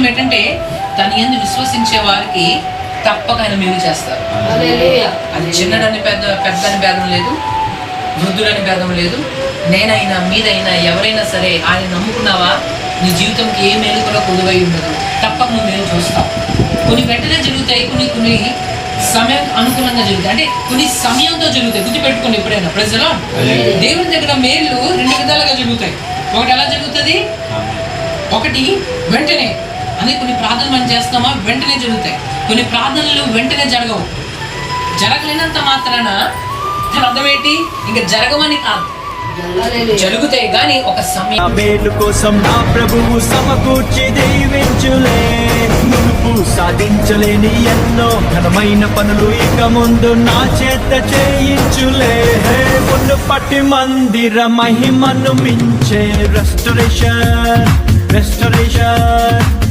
విషయం ఏంటంటే తన ఎందు విశ్వసించే వారికి తప్పక ఆయన మేలు చేస్తారు. హల్లెలూయా. అది చిన్నడని పెద్ద పెద్దని భేదం లేదు వృద్ధులని భేదం లేదు. నేనైనా మీరైనా ఎవరైనా సరే ఆయన నమ్ముకున్నావా? నీ జీవితంకి ఏ మేలు కూడా కొలువై ఉండదు. తప్పక నువ్వు మేలు చూస్తావు. కొన్ని వెంటనే జరుగుతాయి కొన్ని కొన్ని సమయం అనుకూలంగా జరుగుతాయి. అంటే కొన్ని సమయంతో జరుగుతాయి. గుర్తుపెట్టుకోండి ఎప్పుడైనా. ప్రజలు దేవుని దగ్గర మేలు రెండు విధాలుగా జరుగుతాయి. ఒకటి ఎలా జరుగుతుంది? ఒకటి వెంటనే అదే కొన్ని ప్రార్థనలు మనం చేస్తామా వెంటనే జరుగుతాయి. కొన్ని ప్రార్థనలు వెంటనే జరగవు. జరగలేనంత మాత్రాన దాని అర్థం ఏంటి? ఇంకా జరగవని కాదు. జరుగుతాయి కానీ ఒక సమయం. మేలు కోసం నా ప్రభువు సమకూర్చి దీవించులే మునుపు సాధించలేని ఎన్నో ఘనమైన పనులు ఇక ముందు నా చేత చేయించులే. హే మునుపటి మందిర మహిమను మించే రెస్టరేషన్